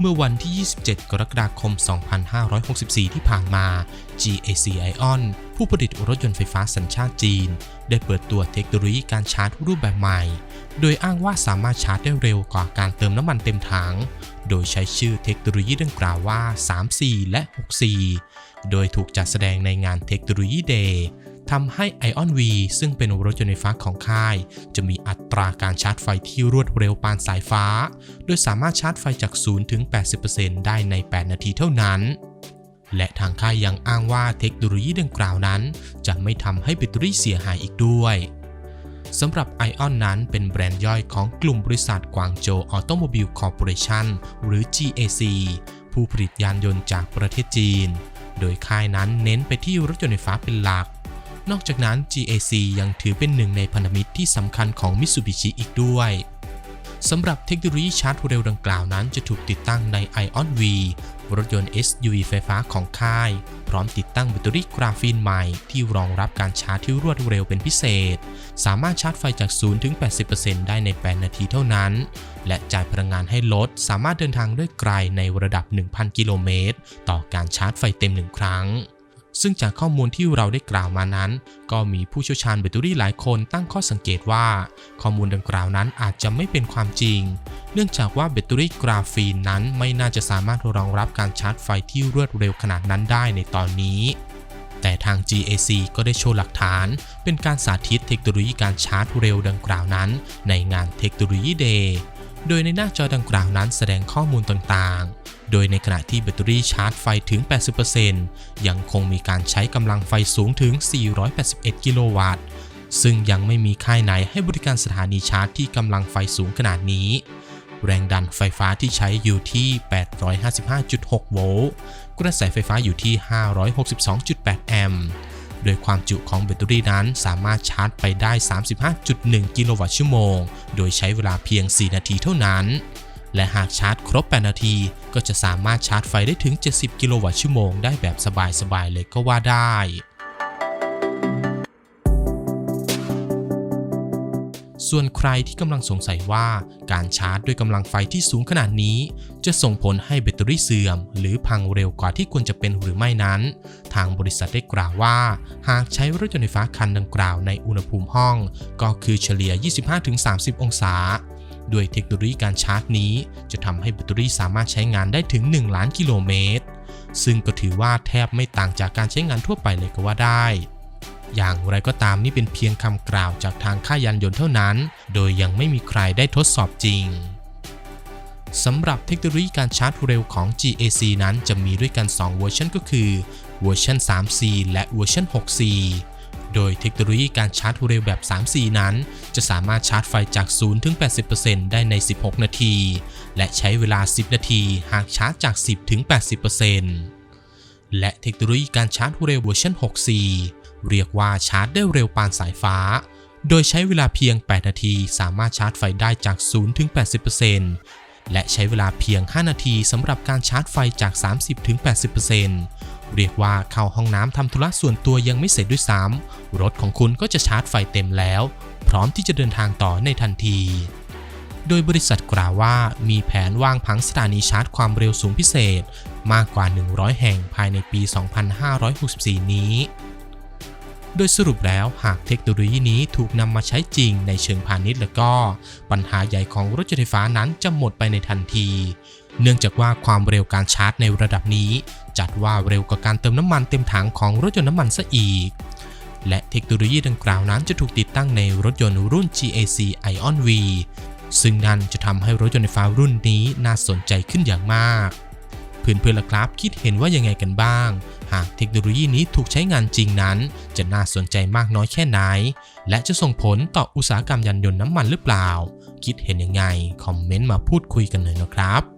เมื่อวันที่ 27 กรกฎาคม 2564 ที่ผ่านมา GAC Ion ผู้ผลิตรถยนต์ไฟฟ้าสัญชาติจีน ได้เปิดตัวเทคโนโลยีการชาร์จรูปแบบใหม่ โดยอ้างว่าสามารถชาร์จได้เร็วกว่าการเติมน้ำมันเต็มถัง โดยใช้ชื่อเทคโนโลยีดังกล่าวว่า 3C และ 6C โดยถูกจัดแสดงในงานเทคโนโลยีเดย์ ทำให้ Ion V ซึ่งเป็นรถยนต์ไฟฟ้าของค่าย จะมีอัตราการชาร์จไฟที่รวดเร็วปานสายฟ้า โดยสามารถชาร์จไฟจาก 0 ถึง 80%ได้ใน 8 นาทีเท่านั้น และทางค่ายยังอ้างว่าเทคโนโลยีดังกล่าวนั้น จะไม่ทำให้แบตเตอรี่เสียหายอีกด้วยสำหรับ Ion นั้นเป็นแบรนด์ย่อยของกลุ่มบริษัทกวางโจออโตโมบิลคอร์ปอเรชั่นหรือ GAC ผู้ผลิตยานยนต์จากประเทศจีน โดยค่ายนั้นเน้นไปที่รถยนต์ไฟฟ้าเป็นหลัก นอกจากนั้น GAC ยังถือเป็นหนึ่งในพันธมิตรที่สำคัญของ Mitsubishi อีกด้วยสำหรับเทคโนโลยีชาร์จเร็วดังกล่าวนั้นจะถูกติดตั้งใน Ion V รถยนต์ SUV ไฟฟ้าของค่าย พร้อมติดตั้งแบตเตอรี่กราฟีนใหม่ ที่รองรับการชาร์จที่รวดเร็วเป็นพิเศษ สามารถชาร์จไฟจาก 0 ถึง 80%ได้ใน 8 นาทีเท่านั้น และจ่ายพลังงานให้รถสามารถเดินทางด้วยไกลในระดับ 1,000 กิโลเมตรต่อการชาร์จไฟเต็มหนึ่งครั้ง ซึ่งจากข้อมูลที่เราได้กล่าวมานั้น ก็มีผู้เชี่ยวชาญแบตเตอรี่หลายคนตั้งข้อสังเกตว่า ข้อมูลดังกล่าวนั้นอาจจะไม่เป็นความจริง เนื่องจากว่าแบตเตอรี่กราฟีนนั้นไม่น่าจะสามารถรองรับการชาร์จไฟที่รวดเร็วขนาดนั้นได้ในตอนนี้ แต่ทาง GAC ก็ได้โชว์หลักฐาน เป็นการสาธิตเทคโนโลยีการชาร์จเร็วดังกล่าวนั้น ในงานเทคโนโลยีเดย์โดยในหน้าจอดังกล่าวนั้นแสดงข้อมูลต่างๆ โดยในขณะที่แบตเตอรี่ชาร์จไฟถึง 80%ยังคงมีการใช้กำลังไฟสูงถึง 481 กิโลวัตต์ ซึ่งยังไม่มีค่ายไหนให้บริการสถานีชาร์จที่กำลังไฟสูงขนาดนี้ แรงดันไฟฟ้าที่ใช้อยู่ที่ 855.6 โวลต์ กระแสไฟฟ้าอยู่ที่ 562.8 แอมป์ โดยความจุของแบตเตอรี่นั้นสามารถชาร์จไปได้ 35.1 กิโลวัตต์ชั่วโมง โดยใช้เวลาเพียง 4 นาทีเท่านั้น และหากชาร์จครบ 8 นาที ก็จะสามารถชาร์จไฟได้ถึง 70 กิโลวัตต์ชั่วโมงได้แบบสบายๆเลยก็ว่าได้ส่วนใครที่กำลังสงสัยว่าการชาร์จด้วยกำลังไฟที่สูงขนาดนี้ จะส่งผลให้แบตเตอรี่เสื่อม หรือพังเร็วกว่าที่ควรจะเป็นหรือไม่นั้น ทางบริษัทได้กล่าวว่า หากใช้รถยนต์ไฟฟ้าคันดังกล่าวในอุณหภูมิห้อง ก็คือเฉลี่ย 25-30 องศา ด้วยเทคโนโลยีการชาร์จนี้ จะทำให้แบตเตอรี่สามารถใช้งานได้ถึง 1 ล้านกิโลเมตร ซึ่งก็ถือว่าแทบไม่ต่างจากการใช้งานทั่วไปเลยก็ว่าได้อย่างไรก็ตามนี่เป็นเพียงคำกล่าวจากทางค่ายยานยนต์เท่านั้น โดยยังไม่มีใครได้ทดสอบจริง สำหรับเทคโนโลยีการชาร์จเร็วของ GAC นั้นจะมีด้วยกัน 2 เวอร์ชันก็คือ เวอร์ชัน 3C และเวอร์ชัน 6C โดยเทคโนโลยีการชาร์จเร็วแบบ 3C นั้น จะสามารถชาร์จไฟจาก 0 ถึง 80%ได้ใน 16 นาที และใช้เวลา 10 นาที หากชาร์จจาก 10 ถึง 80%และเทคโนโลยีการชาร์จเร็วเวอร์ชัน 6C เรียกว่าชาร์จได้เร็วปานสายฟ้า โดยใช้เวลาเพียง 8 นาที สามารถชาร์จไฟได้จาก 0 ถึง 80%และใช้เวลาเพียง 5 นาทีสำหรับการชาร์จไฟจาก 30ถึง80% เรียกว่าเข้าห้องน้ำทำธุระส่วนตัวยังไม่เสร็จด้วยซ้ำรถของคุณก็จะชาร์จไฟเต็มแล้ว พร้อมที่จะเดินทางต่อในทันที โดยบริษัทกล่าวว่ามีแผนวางผังสถานีชาร์จความเร็วสูงพิเศษ มากกว่า 100 แห่งภายในปี 2564 นี้ โดยสรุปแล้วหากเทคโนโลยีนี้ถูกนำมาใช้จริงในเชิงพาณิชย์แล้วก็ ปัญหาใหญ่ของรถยนต์ไฟฟ้านั้นจะหมดไปในทันที เนื่องจากว่าความเร็วการชาร์จในระดับนี้ จัดว่าเร็วกว่าการเติมน้ำมันเต็มถังของรถยนต์น้ำมันซะอีก และเทคโนโลยีดังกล่าวนั้นจะถูกติดตั้งในรถยนต์รุ่น GAC Ion V ซึ่งนั่นจะทำให้รถยนต์ไฟฟ้ารุ่นนี้น่าสนใจขึ้นอย่างมากเพื่อนๆล่ะครับ คิดเห็นว่ายังไงกันบ้าง หากเทคโนโลยีนี้ถูกใช้งานจริงนั้น จะน่าสนใจมากน้อยแค่ไหน และจะส่งผลต่ออุตสาหกรรมยานยนต์น้ำมันหรือเปล่า คิดเห็นยังไง คอมเมนต์มาพูดคุยกันหน่อยนะครับ